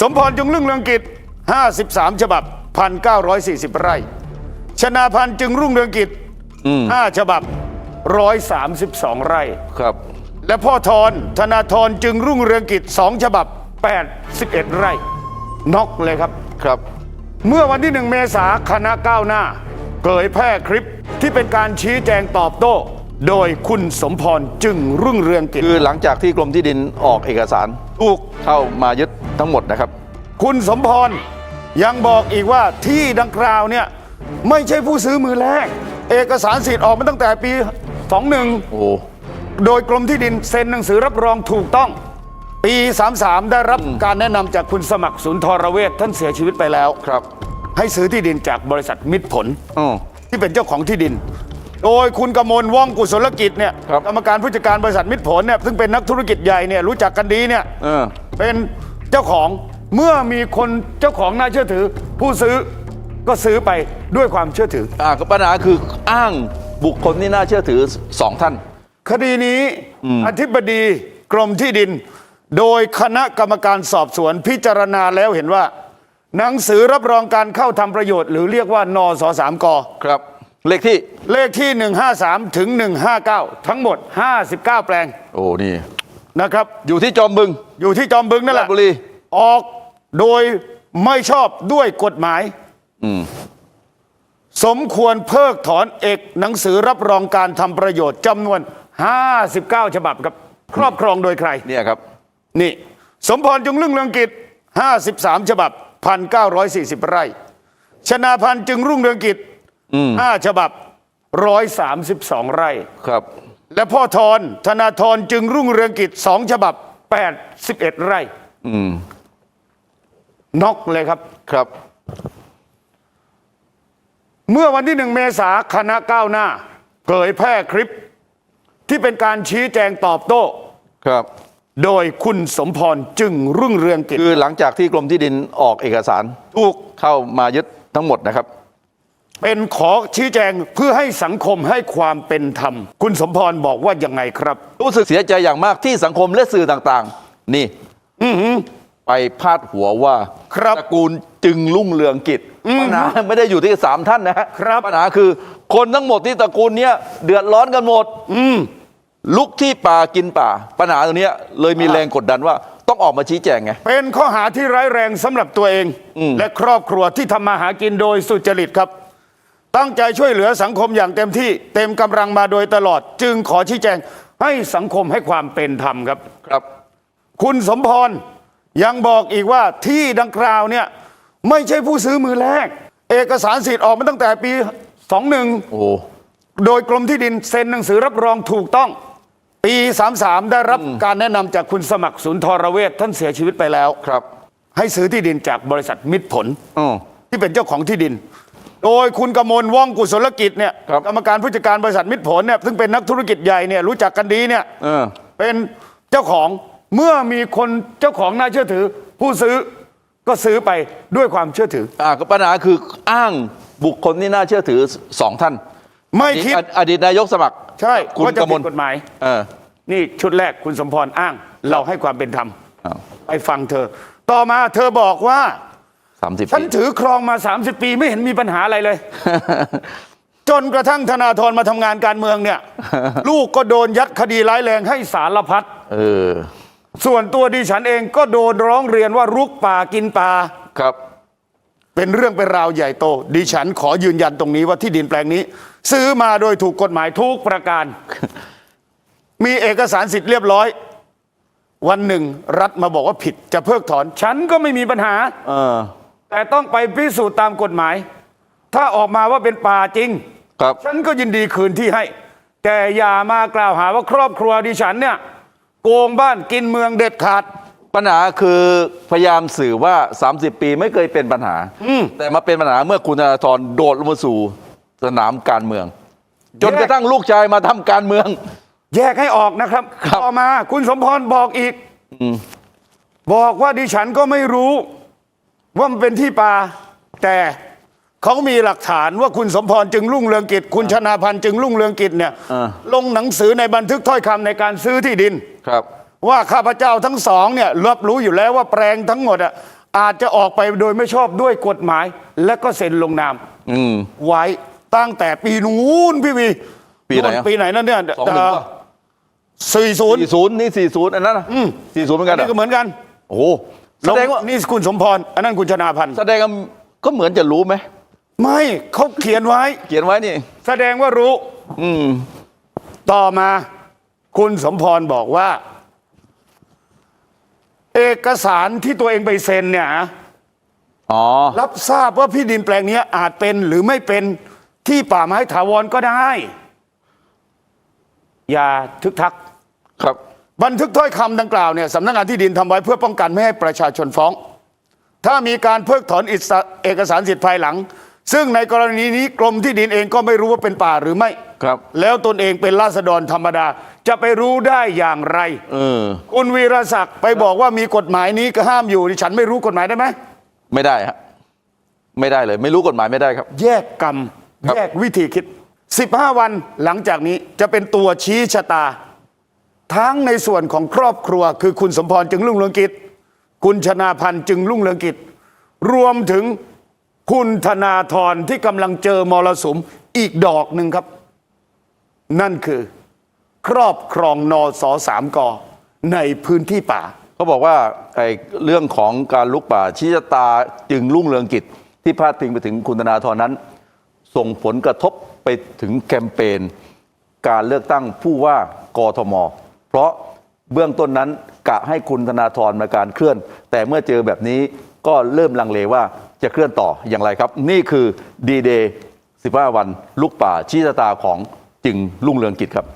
สมพรจงรุ่งเรืองกิจ 53 ฉบับ 1,940 ไร่ ชนาพันธ์จึงรุ่งเรืองกิจ 5 ฉบับ 132 ไร่ ครับ และพ่อทอนธนาธรจึงรุ่งเรืองกิจ 2 ฉบับ 81 ไร่ น็อกเลยครับ ครับ เมื่อวันที่หนึ่งเมษาคณะก้าวหน้า เผยแพร่คลิปที่เป็นการชี้แจงตอบโต้ โดยคุณสมพรจึงรุ่งเรืองกิจคือหลังจากที่กรมที่ดินออกเอกสารถูกเข้ามายึดทั้งหมดนะครับ คุณสมพรยังบอกอีกว่าที่ดังกล่าวเนี่ยไม่ใช่ผู้ซื้อมือแรก เอกสารสิทธิ์ออกมาตั้งแต่ปี 21 โอ้ โดยกรมที่ดินเซ็นหนังสือรับรองถูกต้อง ปี 33 ได้รับการแนะนำจากคุณสมัครศูนย์ทรเวชท่านเสียชีวิตไปแล้ว ครับ ให้ซื้อที่ดินจากบริษัทมิตรผลอืมที่เป็นเจ้าของที่ดิน โดยคุณกมลว่องกุศลกิจเนี่ยครับ กรรมการผู้จัดการบริษัทมิตรผลเนี่ยซึ่งเป็นนักธุรกิจใหญ่เนี่ยรู้จักกันดีเนี่ย เออ เป็นเจ้าของเมื่อมีคนเจ้าของน่าเชื่อถือ ผู้ซื้อก็ซื้อไปด้วยความเชื่อถือ อ่าก็ปัญหาคืออ้างบุคคลที่น่าเชื่อถือสองท่าน คดีนี้อธิบดีกรมที่ดิน โดยคณะกรรมการสอบสวนพิจารณาแล้วเห็นว่า หนังสือรับรองการเข้าทำประโยชน์ หรือเรียกว่านสสามก ครับ เลขที่ เลขที่ 153 ถึง 159 ทั้งหมด 59 แปลงโอ้นี่ นะครับ อยู่ที่จอมบึงอยู่ที่จอมบึงนั่นแหละราชบุรี ออกโดยไม่ชอบด้วยกฎหมายสมควรเพิกถอนเอกหนังสือรับรองการทำประโยชน์จำนวน 59 ฉบับครับ ครอบครองโดยใคร เนี่ยครับ นี่สมพรจงรุ่งเรืองกิจ 53 ฉบับ 1,940 ไร่ ชนาพันธ์จึงรุ่งเรืองกิจ 5ฉบับ132ไร่ ครับ และพ่อทอนธนาธรจึงรุ่งเรืองกิจ2ฉบับ81ไร่อืมน็อกเลยครับ ครับ เมื่อวันที่หนึ่งเมษาคณะก้าวหน้า เผยแพร่คลิป ที่เป็นการชี้แจงตอบโต้ ครับ โดยคุณสมพรจึงรุ่งเรืองกิจคือหลังจากที่กรมที่ดินออกเอกสารถูกเข้ามายึดทั้งหมดนะครับ เป็นขอชี้แจงเพื่อให้สังคมให้ความเป็นธรรม คุณสมพรบอกว่ายังไงครับ รู้สึกเสียใจอย่างมากที่สังคมและสื่อต่างๆ นี่ไปพาดหัวว่าครับตระกูลจึงรุ่งเรืองกิจปัญหาไม่ได้อยู่ที่สามท่านนะฮะครับ ปัญหาคือ คนทั้งหมดที่ตระกูลเนี้ยเดือดร้อนกันหมดลุกที่ป่ากินป่า ปัญหาตรงเนี้ยเลยมีแรงกดดันว่าต้องออกมาชี้แจงไง เป็นข้อหาที่ร้ายแรงสำหรับตัวเอง และครอบครัวที่ทำมาหากินโดยสุจริตครับ ตั้งใจช่วยเหลือสังคมอย่างเต็มที่เต็มกำลังมาโดยตลอด จึงขอชี้แจงให้สังคมให้ความเป็นธรรมครับ ครับ คุณสมพรยังบอกอีกว่าที่ดังกล่าวเนี่ยไม่ใช่ผู้ซื้อมือแรก เอกสารสิทธิ์ออกมาตั้งแต่ปี 21 โอ้ โดยกรมที่ดินเซ็นหนังสือรับรองถูกต้อง ปี 33 ได้รับการแนะนำจากคุณสมัครศูนย์ทรเวชท่านเสียชีวิตไปแล้ว ครับ ให้ซื้อที่ดินจากบริษัทมิตรผล อืมที่เป็นเจ้าของที่ดิน โดยคุณกมลว่องกุศลกิจเนี่ยครับ กรรมการผู้จัดการบริษัทมิตรผลเนี่ยซึ่งเป็นนักธุรกิจใหญ่เนี่ยรู้จักกันดีเนี่ย เออ เป็นเจ้าของเมื่อมีคนเจ้าของน่าเชื่อถือ ผู้ซื้อก็ซื้อไปด้วยความเชื่อถือ อ่าก็ปัญหาคืออ้างบุคคลที่น่าเชื่อถือสองท่านไม่คิด ออดีตนายกสมัครใช่คุณว่าจะกมผิลดกฎหมาย เออ นี่ชุดแรกคุณสมพรอ้าง เราให้ความเป็นธรรมอ้าว ไปฟังเธอ ต่อมาเธอบอกว่า สามสิบฉันปีถือครองมา 30 ปีไม่เห็นมีปัญหาอะไรเลย จนกระทั่งธนาธรมาทำงานการเมืองเนี่ย ลูกก็โดนยัดคดีร้ายแรงให้สารพัดเออ ส่วนตัวดิฉันเองก็โดนร้องเรียนว่ารุกป่ากินป่าครับ เป็นเรื่องเป็นราวใหญ่โต ดิฉันขอยืนยันตรงนี้ว่าที่ดินแปลงนี้ ซื้อมาโดยถูกกฎหมายทุกประการ มีเอกสารสิทธิ์เรียบร้อย วันหนึ่ง รัฐมาบอกว่าผิดจะเพิกถอน ฉันก็ไม่มีปัญหา เออ แต่ต้องไปพิสูจน์ตามกฎหมาย ถ้าออกมาว่าเป็นป่าจริง ครับ ฉันก็ยินดีคืนที่ให้ แต่อย่ามากล่าวหาว่าครอบครัวดิฉันเนี่ย โกงบ้านกินเมืองเด็ดขาด ปัญหาคือพยายามสื่อว่า 30 ปีไม่เคยเป็นปัญหา แต่มาเป็นปัญหาเมื่อคุณธนาธรโดดลงมาสู่สนามการเมือง จนกระทั่งลูกชายมาทำการเมือง แยกให้ออกนะครับครับต่อมาคุณสมพรบอกอีกบอกว่าดิฉันก็ไม่รู้ ว่ามันเป็นที่ป่า แต่เขามีหลักฐานว่าคุณสมพรจึงรุ่งเรืองกิจ คุณชนาพันธ์จึงรุ่งเรืองกิจเนี่ยอ่า ลงหนังสือในบันทึกถ้อยคำในการซื้อที่ดิน ครับ ว่าข้าพเจ้าทั้งสองเนี่ยรับรู้อยู่แล้วว่าแปลงทั้งหมดอะอาจจะออกไปโดยไม่ชอบด้วยกฎหมาย และก็เซ็นลงนามอืม ไว้ตั้งแต่ปีนู้นพี่วีปีไหนอะ ปีไหนนั่นเนี่ยสองหนึ่งป่ะสี่ศูนย์สี่ศูนย์นี่สี่ศูนย์อันนั้นสี่ศูนย์เหมือนกันเหรนี่ก็อเหมือนกัน โอ้โห แสดงว่านี่คุณสมพร อันนั้นคุณชนาพันธ์แสดงว่าก็เหมือนจะรู้ไหมไม่เขาเขียนไว้ เขียนไว้นี่ แสดงว่ารู้ อืม ต่อมา คุณสมพรบอกว่า เอกสารที่ตัวเองไปเซ็นเนี่ยอ๋อรับทราบว่าที่ดินแปลงนี้อาจเป็นหรือไม่เป็นที่ป่าไม้ถาวรก็ได้ อย่าทึกทัก ครับ บันทึกถ้อยคำดังกล่าวเนี่ยสำนักงานที่ดินทำไว้เพื่อป้องกันไม่ให้ประชาชนฟ้อง ถ้ามีการเพิกถอนอิสระเอกสารสิทธิ์ภายหลัง ซึ่งในกรณีนี้กรมที่ดินเองก็ไม่รู้ว่าเป็นป่าหรือไม่ครับ แล้วตนเองเป็นราษฎรธรรมดาจะไปรู้ได้อย่างไรเออคุณวีรศักดิ์ไปบอกว่ามีกฎหมายนี้ก็ห้ามอยู่ดิฉันไม่รู้กฎหมายได้ไหมไม่ได้ฮะไม่ได้เลย ไม่รู้กฎหมายไม่ได้ครับ แยกกรรมครับแยกวิธีคิด 15 วันหลังจากนี้จะเป็นตัวชี้ชะตา ทั้งในส่วนของครอบครัว คือคุณสมพรจึงรุ่งเรืองกิจ คุณชนาพันธ์จึงรุ่งเรืองกิจ รวมถึงคุณธนาธรที่กำลังเจอมรสุมอีกดอกหนึ่งครับ นั่นคือ ครอบครองนอสอสามกอในพื้นที่ป่า เขาบอกว่าไอ้เรื่องของการลุกป่าชี้ชะตาจึงรุ่งเรืองกิจ ที่พาดพิงไปถึงคุณธนาธรนั้น ส่งผลกระทบไปถึงแคมเปญการเลือกตั้งผู้ว่ากทม เพราะเบื้องต้นนั้นกะให้คุณธนาธรมาการเคลื่อน แต่เมื่อเจอแบบนี้ก็เริ่มลังเลว่าจะเคลื่อนต่ออย่างไรครับ นี่คือดีเดย์15 วัน ลูกป่าชี้ชะตาของจึงรุ่งเรืองกิจครับ